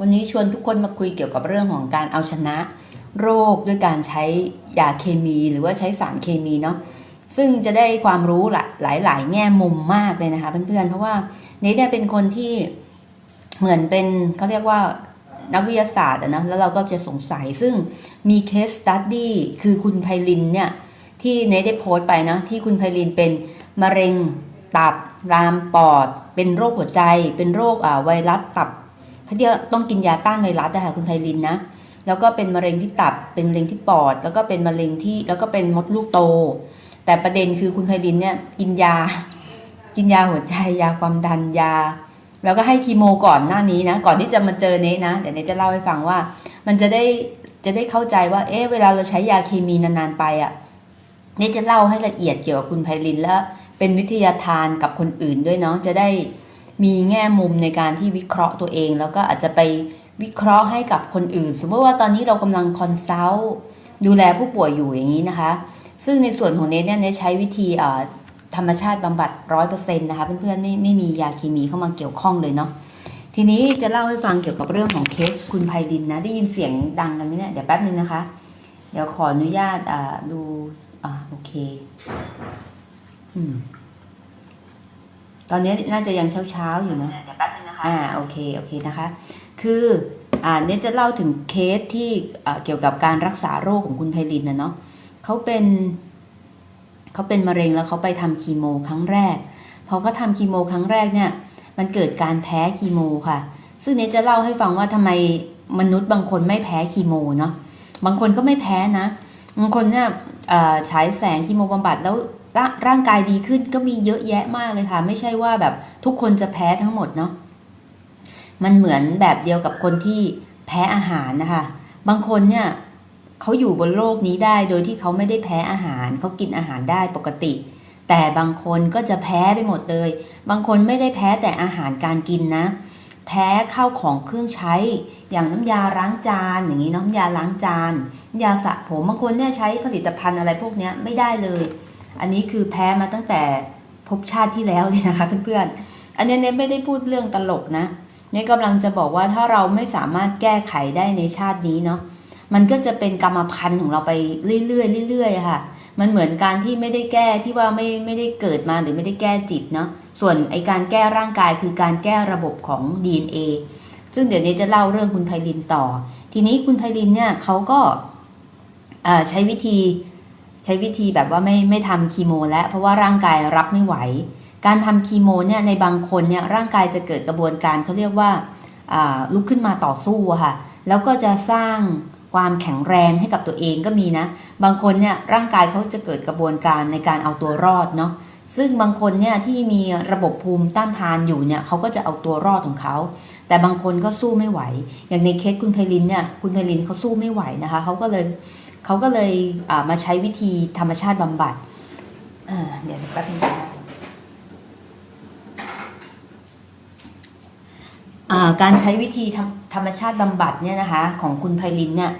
วันนี้ชวนทุกคนมาคุยเกี่ยวกับเรื่องของการเอาชนะ โรคด้วยการใช้ยาเคมีหรือว่าใช้สารเคมีเนาะซึ่งจะได้ความรู้หลายหลายแง่มุมมากเลยนะคะเพื่อนๆเพราะว่าเนทเนี่ยเป็นคนที่เหมือนเป็นเขาเรียกว่านักวิทยาศาสตร์นะแล้วเราก็จะสงสัยซึ่งมีเคสตัดดี้คือคุณไพลินเนี่ยที่เนทได้โพสต์ไปนะที่คุณไพลินเป็นมะเร็งตับลามปอด เป็นโรคหัวใจ เป็นโรคอ่าไวรัสตับ เขาเรียกต้องกินยาต้านไวรัสนะคะคุณไพลินนะแล้วก็เป็นมะเร็งที่ตับเป็นมะเร็งที่ปอด แล้วก็เป็นมะเร็งที่แล้วก็เป็นมดลูกโต แต่ประเด็นคือคุณไพลินเนี่ยกินยา กินยาหัวใจยาความดันยา แล้วก็ให้คีโมก่อนหน้านี้นะ ก่อนที่จะมาเจอเนทนะเดี๋ยวเนทจะเล่าให้ฟังว่า มันจะได้จะได้เข้าใจว่า เอ๊ะเวลาเราใช้ยาเคมีนานๆไปอะ่ะเนี่ยจะเล่าให้ละเอียดเกี่ยวกับคุณไพลินแล้วเป็นวิทยาทานกับคนอื่นด้วยเนาะจะได้ มีแง่มุมในการที่วิเคราะห์ตัวเอง แล้วก็อาจจะไปวิเคราะห์ให้กับคนอื่น สมมติว่าตอนนี้เรากำลังคอนซัลท์ดูแลผู้ป่วยอยู่อย่างนี้นะคะ ซึ่งในส่วนของเนทเนี่ยเนทใช้วิธีธรรมชาติบำบัดร้อยเปอร์เซ็นต์นะคะเพื่อนๆไม่ไม่มียาเคมีเข้ามาเกี่ยวข้องเลยเนาะทีนี้จะเล่าให้ฟังเกี่ยวกับเรื่องของเคสคุณไพลินนะได้ยินเสียงดังกันไหมเนี่ยเดี๋ยวแป๊บนึงนะคะ เดี๋ยวขออนุญาตดูอ่าโอเค อืม ตอนนี้น่าจะยังเช้าเช้าๆอยู่นะเดี๋ยวแป๊บนึงนะคะอ่าโอเคโอเคนะคะ คืออ่าเนี่ยจะเล่าถึงเคสที่อ่าเกี่ยวกับการรักษาโรคของคุณไพลินนะเนาะเขาเป็นเขาเป็นมะเร็งแล้วเขาไปทำคีโมครั้งแรกพอเขาทำคีโมครั้งแรกเนี่ย มันเกิดการแพ้คีโมค่ะ ซึ่งเนี่ยจะเล่าให้ฟังว่าทำไมมนุษย์บางคนไม่แพ้คีโมเนาะบางคนก็ไม่แพ้นะบางคนเนี่ยเอ่อฉายแสงคีโมบำบัดแล้ว ร่าร่างกายดีขึ้นก็มีเยอะแยะมากเลยค่ะ ไม่ใช่ว่าแบบทุกคนจะแพ้ทั้งหมดเนาะมันเหมือนแบบเดียวกับคนที่แพ้อาหารนะคะ บางคนเนี่ยเขาอยู่บนโลกนี้ได้โดยที่เขาไม่ได้แพ้อาหารเขากินอาหารได้ปกติ แต่บางคนก็จะแพ้ไปหมดเลย บางคนไม่ได้แพ้แต่อาหารการกินนะ แพ้ข้าวของเครื่องใช้ อย่างน้ำยาล้างจานอย่างนี้น้ำยาล้างจานยาสระผมบางคนเนี่ยใช้ผลิตภัณฑ์อะไรพวกนี้ไม่ได้เลย อันนี้คือแพ้มาตั้งแต่ภพชาติที่แล้วเลยนะคะเพื่อนๆ อันนี้เนยไม่ได้พูดเรื่องตลกนะเนี่ยกำลังจะบอกว่าถ้าเราไม่สามารถแก้ไขได้ในชาตินี้เนาะมันก็จะเป็นกรรมพันธุ์ของเราไปเรื่อยๆเรื่อยๆค่ะ มันเหมือนการที่ไม่ได้แก้ที่ว่าไม่ไม่ได้เกิดมาหรือไม่ได้แก้จิตเนาะส่วนไอการแก้ร่างกายคือการแก้ระบบของ DNA ซึ่งเดี๋ยวนี้จะเล่าเรื่องคุณไพลินต่อ ทีนี้คุณไพลินเนี่ยเขาก็ใช้วิธี ช้วิธีแบบว่าไม่ไม่ทำคีโมแล้วเพราะว่าร่างกายรับไม่ไหว การทำคีโมเนี่ยในบางคนเนี่ยร่างกายจะเกิดกระบวนการเขาเรียกว่าอ่าลุกขึ้นมาต่อสู้ค่ะ แล้วก็จะสร้างความแข็งแรงให้กับตัวเองก็มีนะ บางคนเนี่ยร่างกายเขาจะเกิดกระบวนการในการเอาตัวรอดเนาะซึ่งบางคนเนี่ยที่มีระบบภูมิต้านทานอยู่เนี่ยเขาก็จะเอาตัวรอดของเขา แต่บางคนก็สู้ไม่ไหว อย่างในเคสคุณไพลินเนี่ยคุณไพลินเขาสู้ไม่ไหวนะคะเขาก็เลย เขาก็เลยมาใช้วิธีธรรมชาติบำบัดเดี๋ยวแป๊บนึงนะคะอ่าการใช้วิธีธรรมชาติบำบัดเนี่ยนะคะของคุณไพลินเนี่ย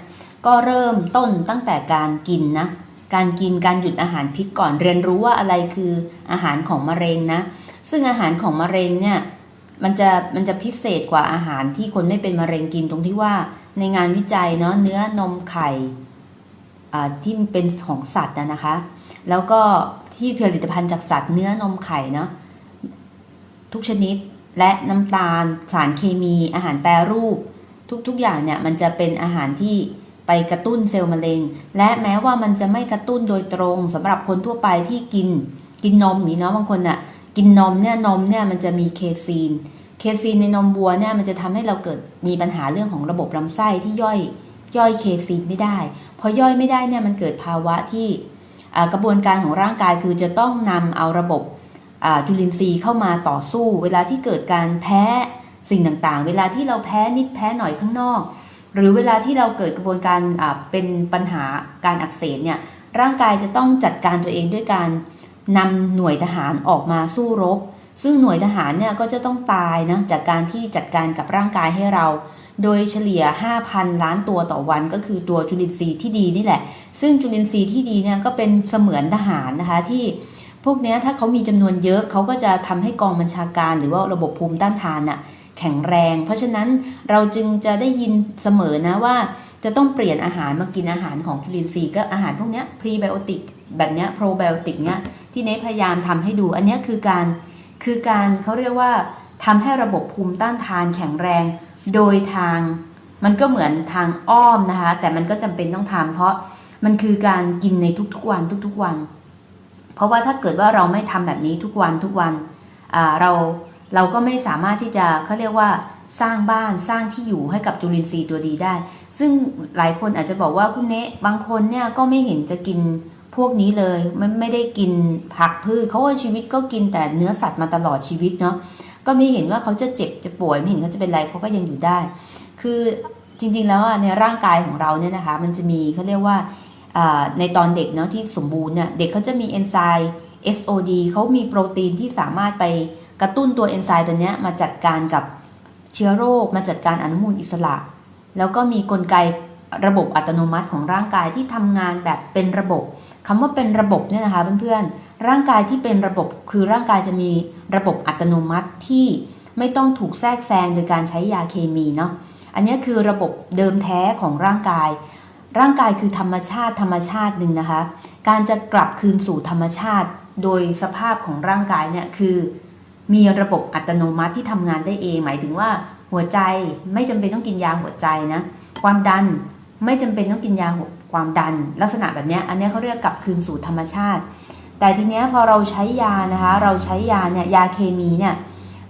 ก็เริ่มต้นตั้งแต่การกินนะการกินการหยุดอาหารพิษก่อนเรียนรู้ว่าอะไรคืออาหารของมะเร็งนะ ซึ่งอาหารของมะเร็งเนี่ยมันจะมันจะพิเศษกว่าอาหารที่คนไม่เป็นมะเร็งกินตรงที่ว่าในงานวิจัยเนาะเนื้อนมไข่ ที่เป็นของสัตว์นะนะคะ แล้วก็ที่ผลิตภัณฑ์จากสัตว์เนื้อนมไข่เนาะทุกชนิดและน้ำตาลสารเคมี อาหารแปรรูป ทุกๆอย่างเนี่ยมันจะเป็นอาหารที่ไปกระตุ้นเซลล์มะเร็ง และแม้ว่ามันจะไม่กระตุ้นโดยตรงสำหรับคนทั่วไปที่กินกินนมนี้เนาะบางคนอะ่ะกินนมเนี่ยนมเนี่ยมันจะมีเคซีน เคซีนในนมวัวเนี่ยมันจะทำให้เราเกิดมีปัญหาเรื่องของระบบลำไส้ที่ย่อย ย่อยเคซีนไม่ได้ พอย่อยไม่ได้เนี่ยมันเกิดภาวะที่กระบวนการของร่างกายคือจะต้องนำเอาระบบจุลินทรีย์เข้ามาต่อสู้ เวลาที่เกิดการแพ้สิ่งต่างๆ เวลาที่เราแพ้นิดแพ้หน่อยข้างนอก หรือเวลาที่เราเกิดกระบวนการเป็นปัญหาการอักเสบเนี่ยร่างกายจะต้องจัดการตัวเองด้วยการนำหน่วยทหารออกมาสู้รบ ซึ่งหน่วยทหารเนี่ยก็จะต้องตายนะจากการที่จัดการกับร่างกายให้เรา โดยเฉลี่ย 5,000 ล้านตัวต่อวัน ก็คือตัวจุลินทรีย์ที่ดีนี่แหละ ซึ่งจุลินทรีย์ที่ดีเนี่ยก็เป็นเสมือนทหารนะคะที่พวกนี้ถ้าเขามีจำนวนเยอะเขาก็จะทำให้กองบัญชาการหรือว่าระบบภูมิต้านทานน่ะแข็งแรง เพราะฉะนั้นเราจึงจะได้ยินเสมอนะว่า จะต้องเปลี่ยนอาหารมากินอาหารของจุลินทรีย์ก็อาหารพวกนี้พรีไบโอติกแบบนี้โปรไบโอติกเนี้ยที่เนพยายามทำให้ดู อันนี้คือการคือการเขาเรียกว่าทำให้ระบบภูมิต้านทานแข็งแรง โดยทางมันก็เหมือนทางอ้อมนะคะ แต่มันก็จำเป็นต้องทำเพราะมันคือการกินในทุกๆวันทุกๆวัน เพราะว่าถ้าเกิดว่าเราไม่ทำแบบนี้ทุกวันทุกวันเราเราก็ไม่สามารถที่จะเขาเรียกว่าสร้างบ้านสร้างที่อยู่ให้กับจุลินทรีย์ตัวดีได้ ซึ่งหลายคนอาจจะบอกว่าคุณเนะบางคนเนี่ยก็ไม่เห็นจะกินพวกนี้เลยไม่ไม่ได้กินผักพืชเขาว่าชีวิตก็กินแต่เนื้อสัตว์มาตลอดชีวิตเนาะ ก็ไม่เห็นว่าเขาจะเจ็บจะป่วยไม่เห็นเขาจะเป็นไรเขาก็ยังอยู่ได้ คือจริง ๆ แล้วในร่างกายของเราเนี่ยนะคะ มันจะมีเขาเรียกว่าอ่าในตอนเด็กเนาะที่สมบูรณ์เนี่ยเด็กเขาจะมีเอนไซม์ SOD เขามีโปรตีนที่สามารถไปกระตุ้นตัวเอนไซม์ตัวเนี้ยมาจัดการกับเชื้อโรค มาจัดการอนุมูลอิสระ แล้วก็มีกลไก ระบบอัตโนมัติของร่างกายที่ทำงานแบบเป็นระบบคำว่าเป็นระบบเนี่ยนะคะเพื่อนๆร่างกายที่เป็นระบบคือร่างกายจะมีระบบอัตโนมัติที่ไม่ต้องถูกแทรกแซงโดยการใช้ยาเคมีเนาะอันนี้คือระบบเดิมแท้ของร่างกาย ร่างกายคือธรรมชาติธรรมชาติหนึ่งนะคะ การจะกลับคืนสู่ธรรมชาติ โดยสภาพของร่างกายเนี่ยคือ มีระบบอัตโนมัติที่ทำงานได้เอง หมายถึงว่าหัวใจไม่จำเป็นต้องกินยาหัวใจนะ ความดัน ไม่จำเป็นต้องกินยาความดัน ลักษณะแบบนี้อันนี้เขาเรียกกลับคืนสู่ธรรมชาติ แต่ทีเนี้ยพอเราใช้ยานะคะเราใช้ยาเนี่ยยาเคมีเนี่ย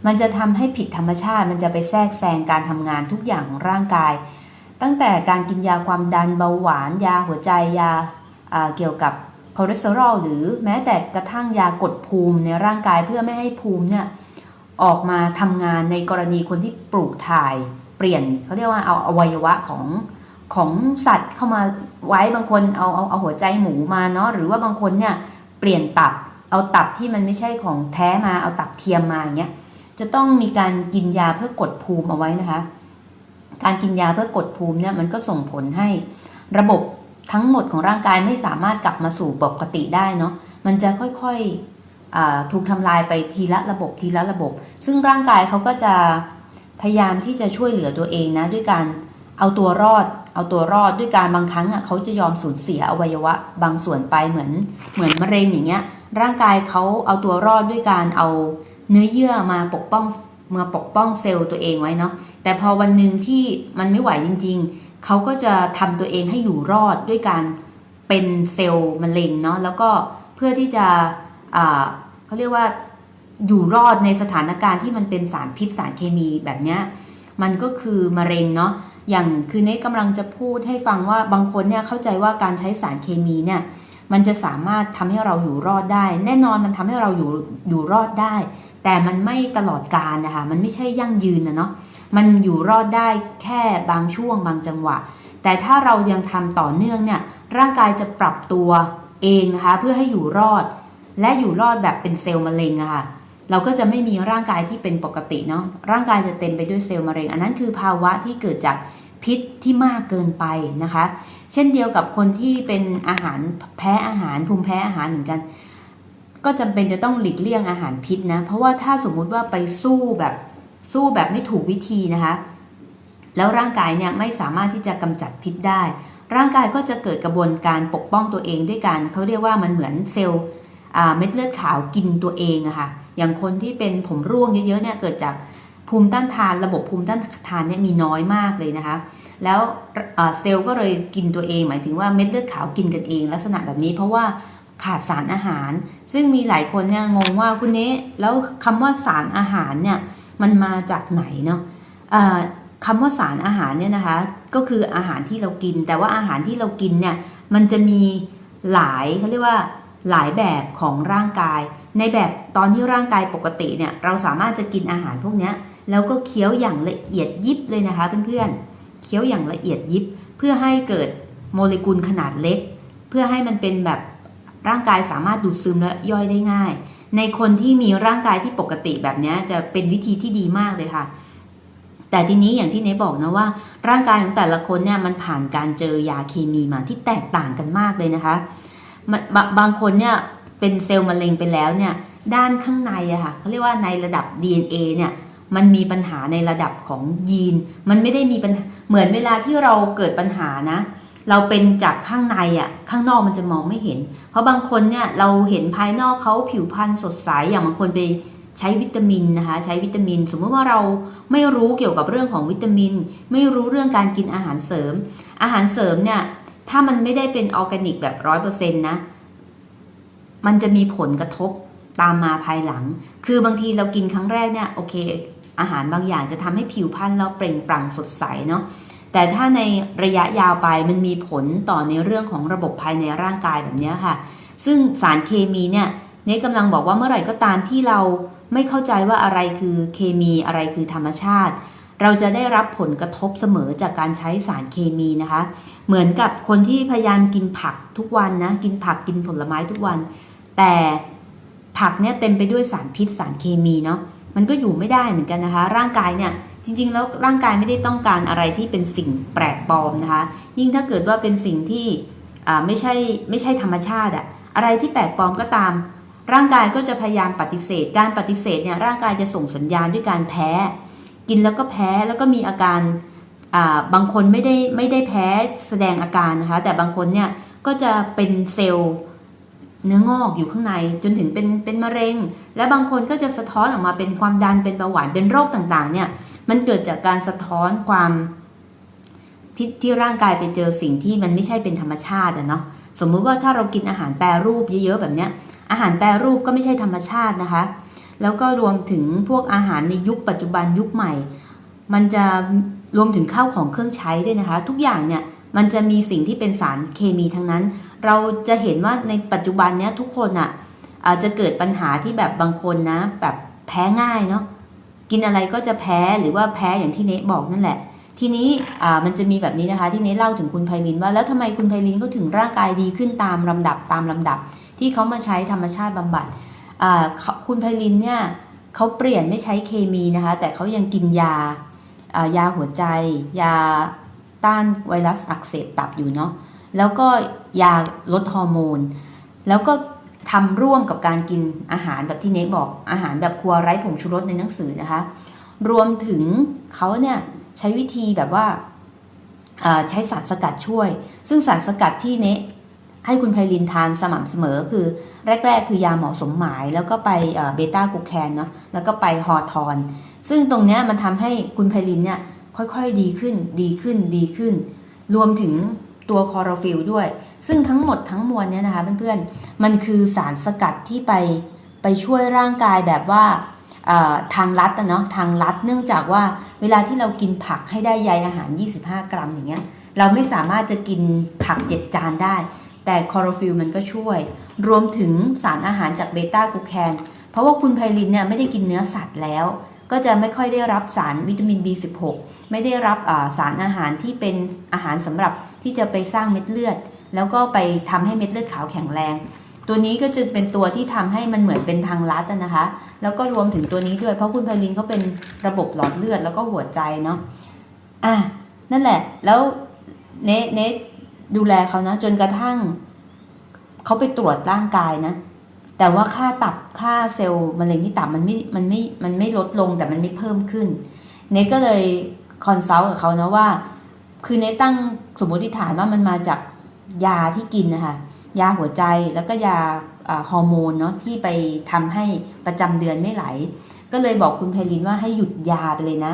มันจะทำให้ผิดธรรมชาติ มันจะไปแทรกแซงการทำงานทุกอย่างของร่างกาย ตั้งแต่การกินยาความดันเบาหวาน ยาหัวใจยาเกี่ยวกับคอเลสเตอรอลหรือแม้แต่กระทั่งยากดภูมิในร่างกายเพื่อไม่ให้ภูมิเนี่ยออกมาทำงานในกรณีคนที่ปลูกถ่าย เปลี่ยนเขาเรียกว่าเอาอวัยวะของ ของสัตว์เข้ามาไว้บางคนเอาเอาเอาหัวใจหมูมาเนาะหรือว่าบางคนเนี่ยเปลี่ยนตับเอาตับที่มันไม่ใช่ของแท้มาเอาตับเทียมมาอย่างเงี้ยจะต้องมีการกินยาเพื่อกดภูมิเอาไว้นะคะ การกินยาเพื่อกดภูมิเนี่ยมันก็ส่งผลให้ระบบทั้งหมดของร่างกายไม่สามารถกลับมาสู่ปกติได้เนาะมันจะค่อยๆถูกทำลายไปทีละระบบทีละระบบ ซึ่งร่างกายเขาก็จะพยายามที่จะช่วยเหลือตัวเองนะด้วยการเอาตัวรอดเอาตัวรอดด้วยการบางครั้งอะเขาจะยอมสูญเสียอวัยวะ บางส่วนไปเหมือนเหมือนมะเร็งอย่างเงี้ย ร่างกายเขาเอาตัวรอดด้วยการเอาเนื้อเยื่อมาปกป้องมาปกป้องเซลล์ตัวเองไว้เนาะแต่พอวันหนึ่งที่มันไม่ไหวจริง ๆเขาก็จะทำตัวเองให้อยู่รอดด้วยการเป็นเซลล์มะเร็งเนาะแล้วก็เพื่อที่จะอ่าเขาเรียกว่าอยู่รอดในสถานการณ์ที่มันเป็นสารพิษสารเคมีแบบเนี้ยมันก็คือมะเร็งเนาะ อย่างคือเนกำลังจะพูดให้ฟังว่าบางคนเนี่ยเข้าใจว่าการใช้สารเคมีเนี่ยมันจะสามารถทำให้เราอยู่รอดได้ แน่นอนมันทำให้เราอยู่อยู่รอดได้ แต่มันไม่ตลอดกาลนะคะมันไม่ใช่ยั่งยืนนะเนาะมันอยู่รอดได้แค่บางช่วงบางจังหวะ แต่ถ้าเรายังทำต่อเนื่องเนี่ยร่างกายจะปรับตัวเองนะคะเพื่อให้อยู่รอด และอยู่รอดแบบเป็นเซลล์มะเร็งอะค่ะ เราก็จะไม่มีร่างกายที่เป็นปกติเนาะร่างกายจะเต็มไปด้วยเซลล์มะเร็ง อันนั้นคือภาวะที่เกิดจากพิษที่มากเกินไปนะคะ เช่นเดียวกับคนที่เป็นอาหารแพ้อาหารภูมิแพ้อาหารเหมือนกัน ก็จำเป็นจะต้องหลีกเลี่ยงอาหารพิษนะเพราะว่าถ้าสมมุติว่าไปสู้แบบสู้แบบไม่ถูกวิธีนะคะ แล้วร่างกายเนี่ยไม่สามารถที่จะกำจัดพิษได้ ร่างกายก็จะเกิดกระบวนการปกป้องตัวเองด้วยการเขาเรียกว่ามันเหมือนเซลล์เม็ดเลือดขาวกินตัวเองอะค่ะ อย่างคนที่เป็นผมร่วงเยอะๆเนี่ยเกิดจากภูมิต้านทานระบบภูมิต้านทานเนี่ยมีน้อยมากเลยนะคะ แล้วเซลล์ก็เลยกินตัวเอง หมายถึงว่าเม็ดเลือดขาวกินกันเอง ลักษณะแบบนี้เพราะว่าขาดสารอาหาร ซึ่งมีหลายคนเนี่ยงงว่าคุณเนะแล้วคำว่าสารอาหารเนี่ยมันมาจากไหนเนาะคำว่าสารอาหารเนี่ยนะคะก็คืออาหารที่เรากิน แต่ว่าอาหารที่เรากินเนี่ยมันจะมีหลายเขาเรียกว่า หลายแบบของร่างกาย ในแบบตอนที่ร่างกายปกติเนี่ยเราสามารถจะกินอาหารพวกนี้แล้วก็เคี้ยวอย่างละเอียดยิบเลยนะคะเพื่อนๆเคี้ยวอย่างละเอียดยิบ เพื่อให้เกิดโมเลกุลขนาดเล็ก เพื่อให้มันเป็นแบบร่างกายสามารถดูดซึมและย่อยได้ง่าย ในคนที่มีร่างกายที่ปกติแบบนี้จะเป็นวิธีที่ดีมากเลยค่ะ แต่ทีนี้อย่างที่เนบอกนะว่า ร่างกายของแต่ละคนเนี่ยมันผ่านการเจอยาเคมีมาที่แตกต่างกันมากเลยนะคะ บางคนเนี่ยเป็นเซลล์มะเร็งไปแล้วเนี่ยด้านข้างในอะค่ะเขาเรียกว่าในระดับ DNA เนี่ยมันมีปัญหาในระดับของยีน มันไม่ได้มีปัญหาเหมือนเวลาที่เราเกิดปัญหานะ เราเป็นจากข้างในอะข้างนอกมันจะมองไม่เห็น เพราะบางคนเนี่ยเราเห็นภายนอกเขาผิวพรรณสดใสอย่างบางคนไปใช้วิตามินนะคะใช้วิตามิน สมมติว่าเราไม่รู้เกี่ยวกับเรื่องของวิตามิน ไม่รู้เรื่องการกินอาหารเสริม อาหารเสริมเนี่ย ถ้ามันไม่ได้เป็นออร์แกนิกแบบร้อยเปอร์เซ็นต์นะ มันจะมีผลกระทบตามมาภายหลัง คือบางทีเรากินครั้งแรกเนี่ยโอเค อาหารบางอย่างจะทำให้ผิวพรรณเราเปล่งปลั่งสดใสเนาะ แต่ถ้าในระยะยาวไปมันมีผลต่อในเรื่องของระบบภายในร่างกายแบบนี้ค่ะ ซึ่งสารเคมีเนี่ยเนกำลังบอกว่าเมื่อไหร่ก็ตามที่เราไม่เข้าใจว่าอะไรคือเคมีอะไรคือธรรมชาติ เราจะได้รับผลกระทบเสมอจากการใช้สารเคมีนะคะ เหมือนกับคนที่พยายามกินผักทุกวันนะ กินผักกินผลไม้ทุกวัน แต่ผักเนี่ยเต็มไปด้วยสารพิษสารเคมีเนาะ มันก็อยู่ไม่ได้เหมือนกันนะคะ ร่างกายเนี่ยจริง ๆ แล้วร่างกายไม่ได้ต้องการอะไรที่เป็นสิ่งแปลกปลอมนะคะ ยิ่งถ้าเกิดว่าเป็นสิ่งที่ไม่ใช่ไม่ใช่ธรรมชาติอะอะไรที่แปลกปลอมก็ตาม ร่างกายก็จะพยายามปฏิเสธ การปฏิเสธเนี่ยร่างกายจะส่งสัญญาณด้วยการแพ้ กินแล้วก็แพ้แล้วก็มีอาการาบางคนไม่ได้ไม่ได้แพ้แสดงอาการนะคะ แต่บางคนเนี่ยก็จะเป็นเซลล์เนื้องอกอยู่ข้างในจนถึงเป็นเป็นมะเร็ง และบางคนก็จะสะท้อนออกมาเป็นความดันเป็นเบาหวานเป็นโรคต่างๆ เนี่ยมันเกิดจากการสะท้อนความที่ที่ร่างกายไปเจอสิ่งที่มันไม่ใช่เป็นธรรมชาติอะเนาะสมมุติว่าถ้าเรากินอาหารแปรรูปเยอะๆแบบเนี้ยอาหารแปรรูปก็ไม่ใช่ธรรมชาตินะคะ แล้วก็รวมถึงพวกอาหารในยุคปัจจุบันยุคใหม่ มันจะรวมถึงข้าวของเครื่องใช้ด้วยนะคะ ทุกอย่างเนี่ยมันจะมีสิ่งที่เป็นสารเคมีทั้งนั้น เราจะเห็นว่าในปัจจุบันเนี้ยทุกคนอะ่ะอาจจะเกิดปัญหาที่แบบบางคนนะ แบบแพ้ง่ายเนาะกินอะไรก็จะแพ้หรือว่าแพ้อย่างที่เนทบอกนั่นแหละ ทีนี้อ่ามันจะมีแบบนี้นะคะ ที่เนทเล่าถึงคุณไพลินว่า แล้วทำไมคุณไพลินเขาถึงร่างกายดีขึ้นตามลำดับตามลำดับ ที่เขามาใช้ธรรมชาติบำบัด คุณไพลินเนี่ยเขาเปลี่ยนไม่ใช้เคมีนะคะ แต่เขายังกินยายาหัวใจ ยาต้านไวรัสอักเสบตับอยู่เนาะแล้วก็ยาลดฮอร์โมน แล้วก็ทำร่วมกับการกินอาหารแบบที่เนบอกอาหารแบบครัวไร้ผงชูรสในหนังสือนะคะ รวมถึงเขาเนี่ยใช้วิธีแบบว่าใช้สารสกัดช่วย ซึ่งสารสกัดที่เน ให้คุณไพลินทานสม่ำเสมอคือแรก ๆ คือยาหมอสมหมาย แล้วก็ไปเบต้ากูแคนเนาะแล้วก็ไปฮอร์ทอน ซึ่งตรงเนี้ยมันทำให้คุณไพลินเนี่ยค่อยๆดีขึ้นดีขึ้นดีขึ้น รวมถึงตัวคอโรฟิลด้วย ซึ่งทั้งหมดทั้งมวลเนี่ยนะคะเพื่อนๆ มันคือสารสกัดที่ไปไปช่วยร่างกายแบบว่าทางลัดอะเนาะทางลัดเนื่องจากว่าเวลาที่เรากินผักให้ได้ใยอาหาร 25 กรัมอย่างเงี้ยเราไม่สามารถจะกินผักเจ็ดจานได้ แต่คอโรฟิลมันก็ช่วย รวมถึงสารอาหารจากเบต้ากลูแคน เพราะว่าคุณไพลินเนี่ยไม่ได้กินเนื้อสัตว์แล้ว ก็จะไม่ค่อยได้รับสารวิตามิน B16 ไม่ได้รับสารอาหารที่เป็นอาหารสำหรับที่จะไปสร้างเม็ดเลือด แล้วก็ไปทำให้เม็ดเลือดขาวแข็งแรง ตัวนี้ก็จึงเป็นตัวที่ทำให้มันเหมือนเป็นทางลัดนะคะ แล้วก็รวมถึงตัวนี้ด้วย เพราะคุณไพลินเขาเป็นระบบหลอดเลือดแล้วก็หัวใจเนาะอะนั่นแหละแล้วเนเน ดูแลเขานะ จนกระทั่งเขาไปตรวจร่างกายนะ แต่ว่าค่าตับค่าเซลล์มะเร็งที่ตับมันไม่มันไม่มันไม่ลดลงแต่มันไม่เพิ่มขึ้นเนก็เลยคอนซัลท์กับเขานะว่า คือเนตั้งสมมติฐานว่ามันมาจากยาที่กินนะคะยาหัวใจแล้วก็ยาฮอร์โมนเนาะที่ไปทำให้ประจำเดือนไม่ไหล ก็เลยบอกคุณไพลินว่าให้หยุดยาไปเลยนะ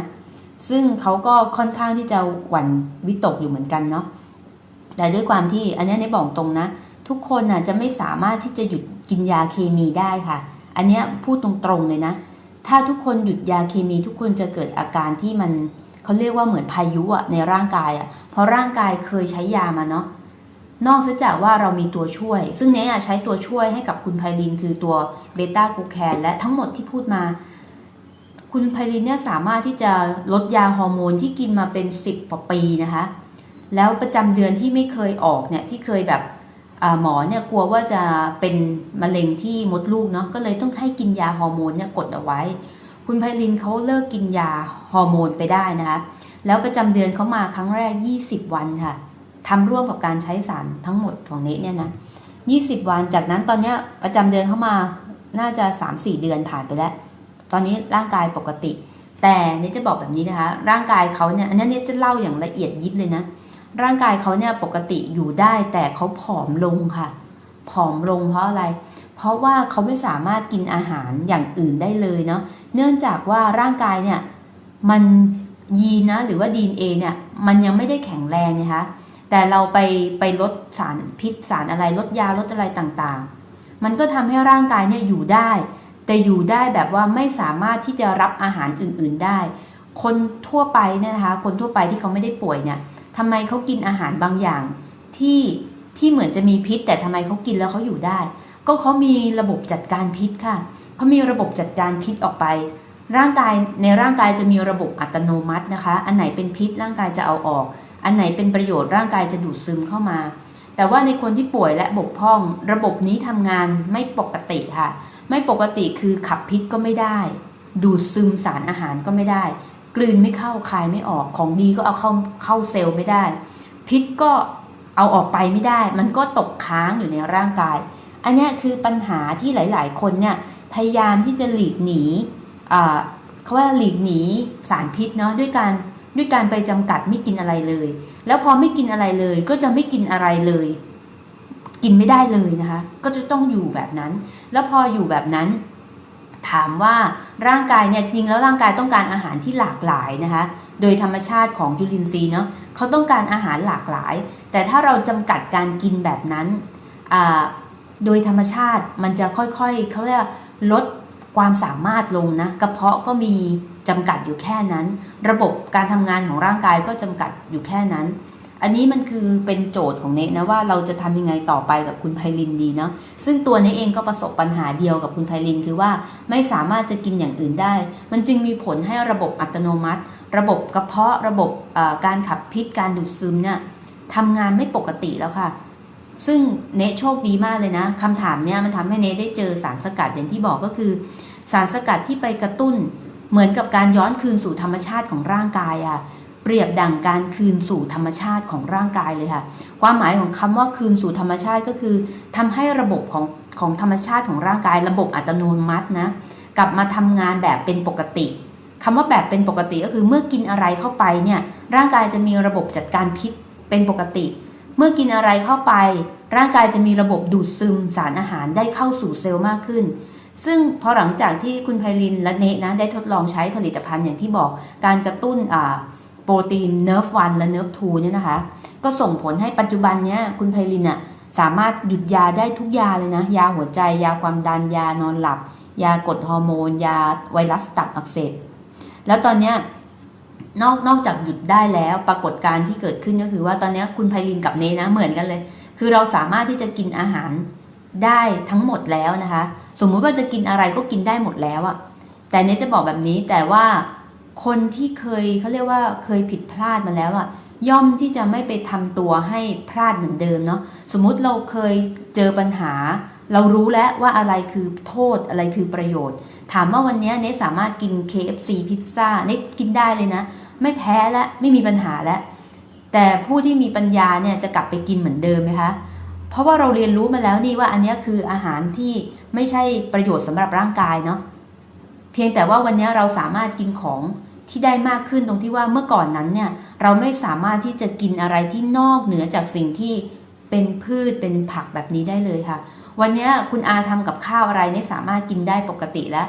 ซึ่งเขาก็ค่อนข้างที่จะหวั่นวิตกอยู่เหมือนกันเนาะ แต่ด้วยความที่อันนี้ในบอกตรงนะ ทุกคนน่ะจะไม่สามารถที่จะหยุดกินยาเคมีได้ค่ะ อันนี้พูดตรงๆเลยนะ ถ้าทุกคนหยุดยาเคมีทุกคนจะเกิดอาการที่มันเขาเรียกว่าเหมือนพายุอะในร่างกายอะเพราะร่างกายเคยใช้ยามาเนาะนอกจากว่าเรามีตัวช่วย ซึ่งเนี้ยใช้ตัวช่วยให้กับคุณไพลินคือตัวเบต้ากูแคนและทั้งหมดที่พูดมา คุณไพลินเนี่ยสามารถที่จะลดยาฮอร์โมนที่กินมาเป็นสิบกว่าปีนะคะ แล้วประจำเดือนที่ไม่เคยออกเนี่ยที่เคยแบบหมอเนี่ยกลัวว่าจะเป็นมะเร็งที่มดลูกเนาะก็เลยต้องให้กินยาฮอร์โมนเนี่ยกดเอาไว้ คุณไพลินเขาเลิกกินยาฮอร์โมนไปได้นะคะแล้วประจำเดือนเขามาครั้งแรก 20 วันค่ะทำร่วมกับการใช้สารทั้งหมดของเนทเนี่ยนะ20 วันจากนั้นตอนนี้ประจำเดือนเขามาน่าจะ 3-4 เดือนผ่านไปแล้ว ตอนนี้ร่างกายปกติ แต่เนี่ยจะบอกแบบนี้นะคะ ร่างกายเขาเนี่ยอันนี้เนี่ยจะเล่าอย่างละเอียดยิบเลยนะ ร่างกายเขาเนี่ยปกติอยู่ได้แต่เขาผอมลงค่ะ ผอมลงเพราะอะไร เพราะว่าเขาไม่สามารถกินอาหารอย่างอื่นได้เลยเนาะเนื่องจากว่าร่างกายเนี่ยมันยีนนะหรือว่าดีเอเนี่ยมันยังไม่ได้แข็งแรงนะคะแต่เราไปไปลดสารพิษสารอะไรลดยาลดอะไรต่างๆ มันก็ทำให้ร่างกายเนี่ยอยู่ได้ แต่อยู่ได้แบบว่าไม่สามารถที่จะรับอาหารอื่นๆได้ คนทั่วไปเนี่ยนะคะคนทั่วไปที่เขาไม่ได้ป่วยเนี่ย ทำไมเขากินอาหารบางอย่าง ที่ที่เหมือนจะมีพิษ แต่ทำไมเขากินแล้วเขาอยู่ได้ ก็เขามีระบบจัดการพิษค่ะเขามีระบบจัดการพิษออกไป ร่างกายในร่างกายจะมีระบบอัตโนมัตินะคะ อันไหนเป็นพิษร่างกายจะเอาออก อันไหนเป็นประโยชน์ร่างกายจะดูดซึมเข้ามา แต่ว่าในคนที่ป่วยและบกพร่อง ระบบนี้ทำงานไม่ปกติค่ะ ไม่ปกติคือขับพิษก็ไม่ได้ ดูดซึมสารอาหารก็ไม่ได้ กลืนไม่เข้าคายไม่ออกของดีก็เอาเข้าเข้าเซลล์ไม่ได้ พิษก็เอาออกไปไม่ได้ มันก็ตกค้างอยู่ในร่างกาย อันนี้คือปัญหาที่หลาย ๆ คนเนี่ยพยายามที่จะหลีกหนีอ่าเขาว่าหลีกหนีสารพิษเนาะด้วยการด้วยการไปจำกัดไม่กินอะไรเลย แล้วพอไม่กินอะไรเลยก็จะไม่กินอะไรเลย กินไม่ได้เลยนะคะ ก็จะต้องอยู่แบบนั้น แล้วพออยู่แบบนั้น ถามว่าร่างกายเนี่ยจริงแล้วร่างกายต้องการอาหารที่หลากหลายนะคะ โดยธรรมชาติของจุลินทรีย์เนาะเขาต้องการอาหารหลากหลาย แต่ถ้าเราจำกัดการกินแบบนั้น โดยธรรมชาติมันจะค่อยๆเขาเรียกลดความสามารถลงนะกระเพาะก็มีจำกัดอยู่แค่นั้น ระบบการทำงานของร่างกายก็จำกัดอยู่แค่นั้น อันนี้มันคือเป็นโจทย์ของเนทนะว่าเราจะทำยังไงต่อไปกับคุณไพลินดีเนาะซึ่งตัวเนทเองก็ประสบปัญหาเดียวกับคุณไพลินคือว่าไม่สามารถจะกินอย่างอื่นได้ มันจึงมีผลให้ระบบอัตโนมัติ ระบบกระเพาะระบบการขับพิษการดูดซึมเนี่ยทำงานไม่ปกติแล้วค่ะ ซึ่งเนทโชคดีมากเลยนะคำถามเนี่ยมันทำให้เนทได้เจอสารสกัดอย่างที่บอกก็คือ สารสกัดที่ไปกระตุ้นเหมือนกับการย้อนคืนสู่ธรรมชาติของร่างกายอะ เปรียบดั่งการคืนสู่ธรรมชาติของร่างกายเลยค่ะ ความหมายของคำว่าคืนสู่ธรรมชาติก็คือทำให้ระบบของของธรรมชาติของร่างกายระบบอัตโนมัตินะกลับมาทำงานแบบเป็นปกติคำว่าแบบเป็นปกติก็คือเมื่อกินอะไรเข้าไปเนี่ยร่างกายจะมีระบบจัดการพิษเป็นปกติ เมื่อกินอะไรเข้าไป ร่างกายจะมีระบบดูดซึมสารอาหารได้เข้าสู่เซลล์มากขึ้น ซึ่งพอหลังจากที่คุณไพลินและเนะนะได้ทดลองใช้ผลิตภัณฑ์อย่างที่บอกการกระตุ้นอ่า โปรตีนเนิร์ฟวันและเนิร์ฟทูเนี่ยนะคะ ก็ส่งผลให้ปัจจุบันเนี้ยคุณไพลินอะสามารถหยุดยาได้ทุกยาเลยนะ ยาหัวใจ ยาความดัน ยานอนหลับ ยากดฮอร์โมน ยาไวรัสตับอักเสบ แล้วตอนเนี้ยนอกนอกจากหยุดได้แล้วปรากฏการณ์ที่เกิดขึ้นก็คือว่าตอนนี้คุณไพลินกับเนนะเหมือนกันเลย คือเราสามารถที่จะกินอาหารได้ทั้งหมดแล้วนะคะ สมมุติว่าจะกินอะไรก็กินได้หมดแล้วอะแต่เนจะบอกแบบนี้แต่ว่า คนที่เคยเขาเรียกว่าเคยผิดพลาดมาแล้วอะย่อมที่จะไม่ไปทำตัวให้พลาดเหมือนเดิมเนาะสมมุติเราเคยเจอปัญหา เรารู้แล้วว่าอะไรคือโทษอะไรคือประโยชน์ ถามว่าวันนี้เนสสามารถกิน KFC พิซซ่าเนสกินได้เลยนะ ไม่แพ้และไม่มีปัญหาแล้วแต่ผู้ที่มีปัญญาเนี่ยจะกลับไปกินเหมือนเดิมไหมคะเพราะว่าเราเรียนรู้มาแล้วนี่ว่าอันนี้คืออาหารที่ไม่ใช่ประโยชน์สำหรับร่างกายเนาะ เพียงแต่ว่าวันนี้เราสามารถกินของที่ได้มากขึ้นตรงที่ว่าเมื่อก่อนนั้นเนี่ยเราไม่สามารถที่จะกินอะไรที่นอกเหนือจากสิ่งที่เป็นพืชเป็นผักแบบนี้ได้เลยค่ะ วันนี้คุณอาทำกับข้าวอะไรเนี่ยสามารถกินได้ปกติแล้ว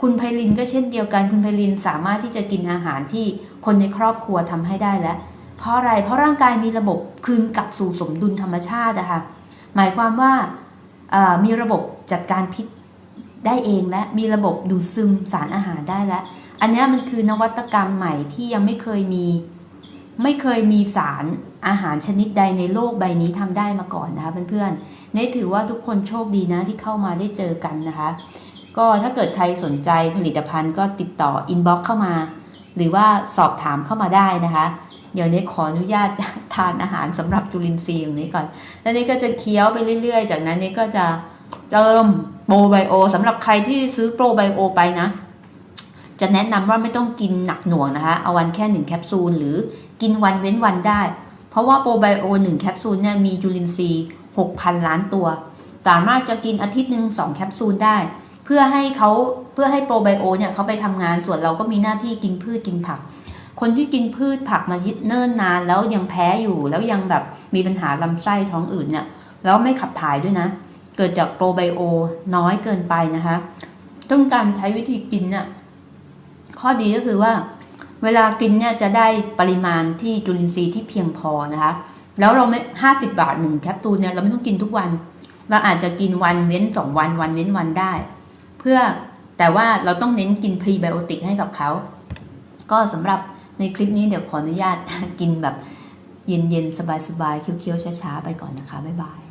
คุณไพลินก็เช่นเดียวกันคุณไพลินสามารถที่จะกินอาหารที่คนในครอบครัวทำให้ได้แล้ว เพราะอะไรเพราะร่างกายมีระบบคืนกลับสู่สมดุลธรรมชาติอะค่ะหมายความว่ามีระบบจัดการพิษ ได้เองและมีระบบดูดซึมสารอาหารได้แล้ว อันนี้มันคือนวัตกรรมใหม่ที่ยังไม่เคยมี ไม่เคยมีสารอาหารชนิดใดในโลกใบนี้ทำได้มาก่อนนะคะเพื่อนๆเนถือว่าทุกคนโชคดีนะที่เข้ามาได้เจอกันนะคะ ก็ถ้าเกิดใครสนใจผลิตภัณฑ์ก็ติดต่ออินบ็อกเข้ามา หรือว่าสอบถามเข้ามาได้นะคะเดี๋ยวนี้ขออนุญาตทานอาหารสำหรับจุลินทรีย์อย่างนี้ก่อน แล้วนี่ก็จะเคี้ยวไปเรื่อย ๆ จากนั้นนี่ก็จะเติม โปรไบโอสำหรับใครที่ซื้อโปรไบโอไปนะ จะแนะนำว่าไม่ต้องกินหนักหน่วงนะคะ เอาวันแค่หนึ่งแคปซูลหรือกินวันเว้นวันได้ เพราะว่าโปรไบโอหนึ่งแคปซูลเนี่ยมีจุลินทรีย์หกพันล้านตัว สามารถจะกินอาทิตย์หนึ่งสองแคปซูลได้ เพื่อให้เขาเพื่อให้โปรไบโอเนี่ยเขาไปทำงานส่วนเราก็มีหน้าที่กินพืชกินผักคนที่กินพืชผักมาเนิ่นนานแล้วยังแพ้อยู่แล้วยังแบบมีปัญหาลำไส้ท้องอืดเนี่ยแล้วไม่ขับถ่ายด้วยนะ เกิดจากโปรไบโอน้อยเกินไปนะคะต้องการใช้วิธีกินเนี่ยข้อดีก็คือว่า เวลากินเนี่ยจะได้ปริมาณที่จุลินทรีย์ที่เพียงพอนะคะ แล้วเราไม่ห้าสิบาทหนึ่งแคปซูลเนี่ยเราไม่ต้องกินทุกวัน เราอาจจะกินวันเว้นสองวันวันเว้นวันได้ เพื่อแต่ว่าเราต้องเน้นกินพรีไบโอติกให้กับเขา ก็สำหรับในคลิปนี้เดี๋ยวขออนุญาตกินแบบเย็นๆ สบายๆ เคี้ยวๆ ช้าๆ ไปก่อนนะคะ บ๊ายบาย